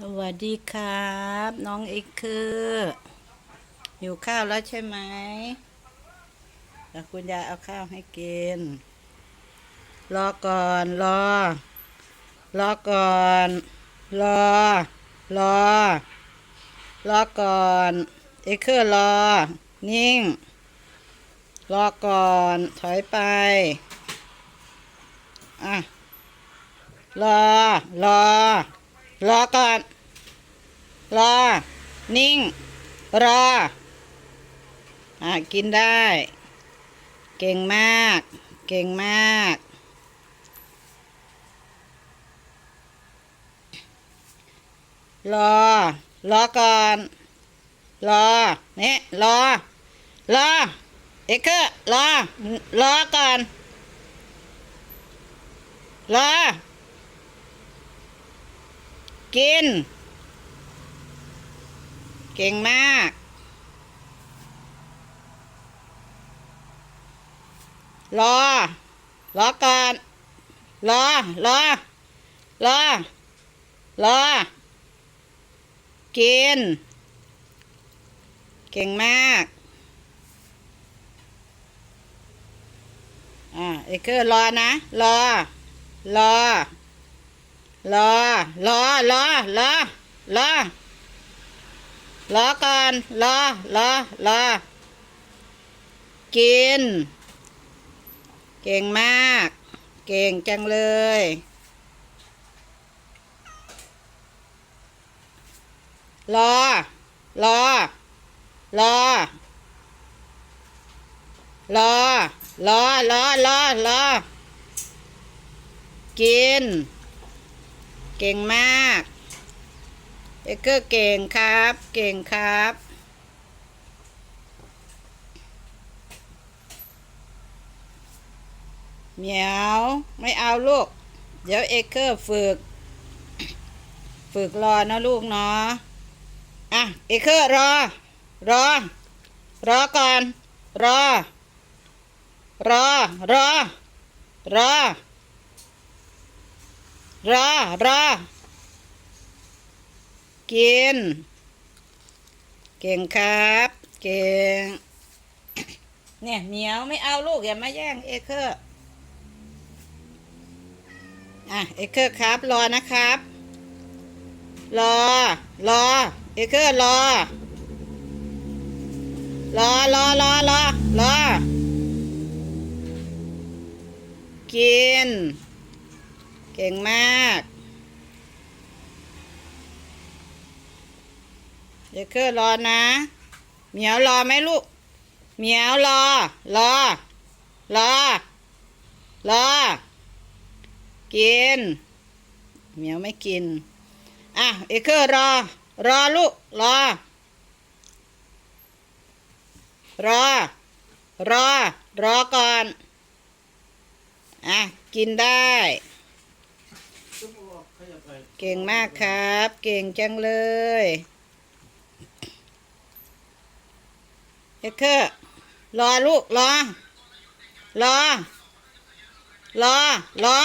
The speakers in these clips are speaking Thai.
สวัสดีครับ น้องเอกคือหิวข้าวแล้วใช่ไหมแต่คุณยายเอาข้าวให้กิน รอก่อนรอ รอก่อน รอ รอ รอก่อน เอกคือรอ นิ่ง รอก่อน ถอยไป อะ รอ รอ รอก่อน รอ นิ่ง รอ อะกินได้ เก่งมาก เก่งมาก รอ รอก่อน รอ เนี่ยรอ รอ เอกเกอร์รอ รอก่อน รอ กิน เก่งมาก รอ รอก่อน รอ รอ รอ รอ กิน เก่งมาก อ่า เอเกอร์รอนะ รอ รอ รอ รอ รอ รอ รอ รอก่อน รอ รอ รอ กิน เก่งมาก เก่งจังเลย รอ รอ รอ รอ รอ รอ รอ รอ กิน เก่งมากเอเกอร์เก่งครับ เก่งครับ เหมียวไม่เอาลูก เดี๋ยวเอเกอร์ฝึก ฝึกรอนะลูกเนาะอะเอเกอร์รอ รอ รอก่อน รอ รอ รอ รอ รอรอกิน เก่งครับ เก่ง เนี่ยเหนียวไม่เอาลูกอย่ามาแย่งเอเคอร์ อะเอเคอร์ครับ รอนะครับ รอ รอ เอเคอร์รอ รอรอรอรอรอกิน เก่งมาก เดี๋ยวเคอรอนะ เหมียวรอไหมลูก เหมียวรอ รอ รอ รอ กิน เหมียวไม่กิน อะ เอเคอร์รอ รอลูก รอ รอ รอ รอก่อน อะ กินได้ ก่งมากครับ เก่งจังเลยเอเคอร์รอลูกรอ รอ รอ รอ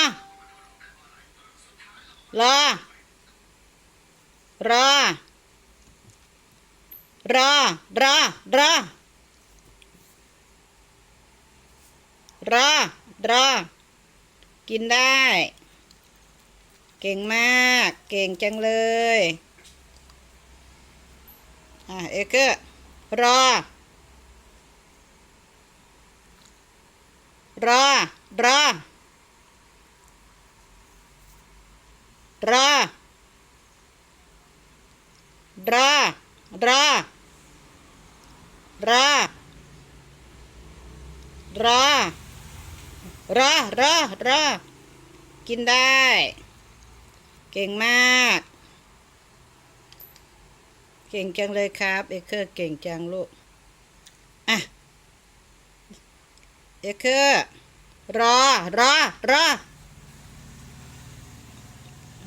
รอ รอ รอ รอ รอ รอ รอ กินได้ เก่งมาก เก่งจังเลย อะ เอเกอร์รอ รอ รอ รอ รอ รอ รอ รอ รอ รอ รอ กินได้ เก่งมาก เก่งจังเลยครับ เอเคอร์เก่งจังลูก อะ เอเคอร์รอ รอ รอ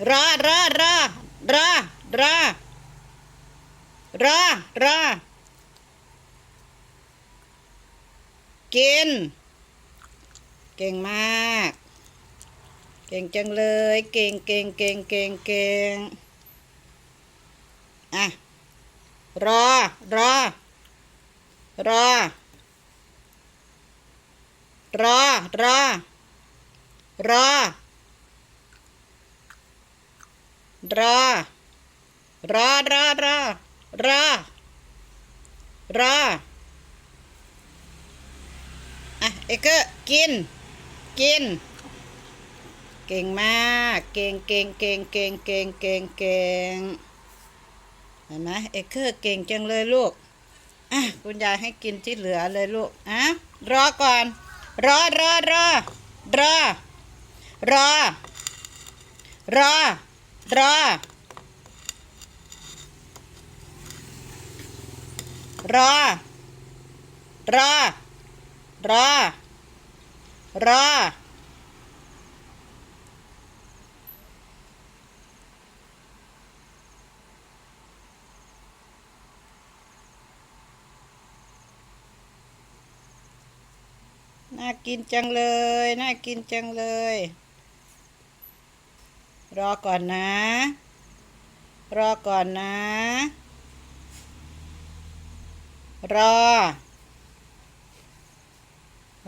รอ รอ รอ รอ รอ รอ รอ กิน เก่งมาก ก่งจังเลย เก่งเก่งเก่งเก่งเก่งอะ รอ รอ รอ รอ รอ รอ รอ รอ รอ รอ รอ รอ อะ เอกเกอร์กิน กิน ก่งมาก เก่งเก่งเก่งเก่งเก่งเก่งเก่งเห็นไหมเอเกอร์เก่งจังเลยลูกอะคุณยายให้กินที่เหลือเลยลูกอะรอก่อน รอรอรอรอรอรอรอรอรอรอรอ น่ากินจังเลย น่ากินจังเลย รอก่อนนะ รอก่อนนะ รอ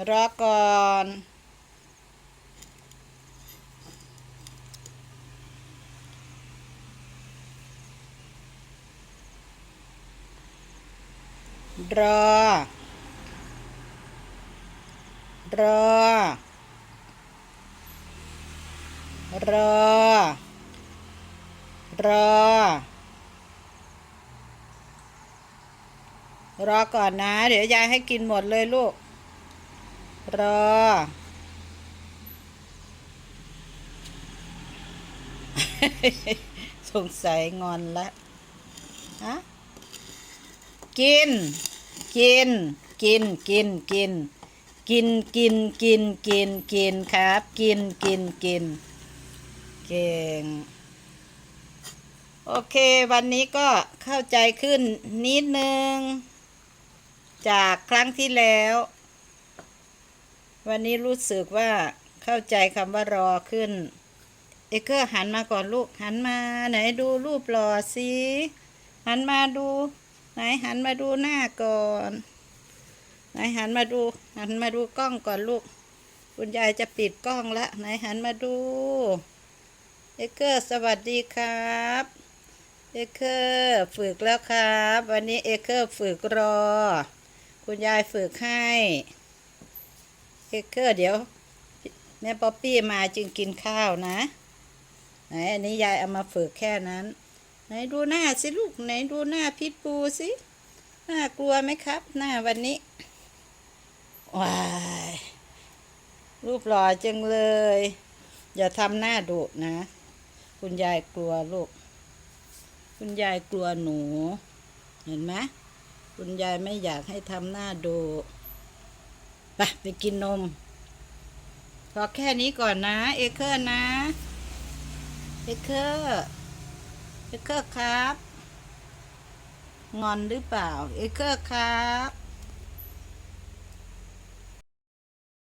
รอก่อนรอ รอ รอ รอ รอก่อนนะ เดี๋ยวยายให้กินหมดเลยลูก รอ สงสัยงอนละฮะกิน กิน กิน กิน กิน กินกินกินกินกินครับ กินกินกินเก่งโอเควันนี้ก็เข้าใจขึ้นนิดนึง จากครั้งที่แล้ว วันนี้รู้สึกว่าเข้าใจคำว่ารอขึ้น เอเกอร์หันมาก่อนลูก หันมาไหนดูรูปรอสิหันมาดู ไหนหันมาดูหน้าก่อน ไหนหันมาดู หันมาดูกล้องก่อนลูก คุณยายจะปิดกล้องละไหนหันมาดูเอเกอร์สวัสดีครับเอเกอร์ฝึกแล้วครับ วันนี้เอเกอร์ฝึกรอ คุณยายฝึกให้เอเกอร์เดี๋ยวแม่ป๊อปปี้มาจึงกินข้าวนะไหนอันนี้ยายเอามาฝึกแค่นั้น ไหนดูหน้าสิลูกไหนดูหน้าพิษปูสิน่ากลัวไหมครับ หน้าวันนี้ ว้ายรูปหล่อจังเลย อย่าทำหน้าดุนะ คุณยายกลัวลูก คุณยายกลัวหนู เห็นไหมคุณยายไม่อยากให้ทำหน้าดุไปไปกินนม พอแค่นี้ก่อนนะ เอเคอร์นะ เอเคอร์ เอเคอร์ครับ งอนหรือเปล่า เอเคอร์ครับ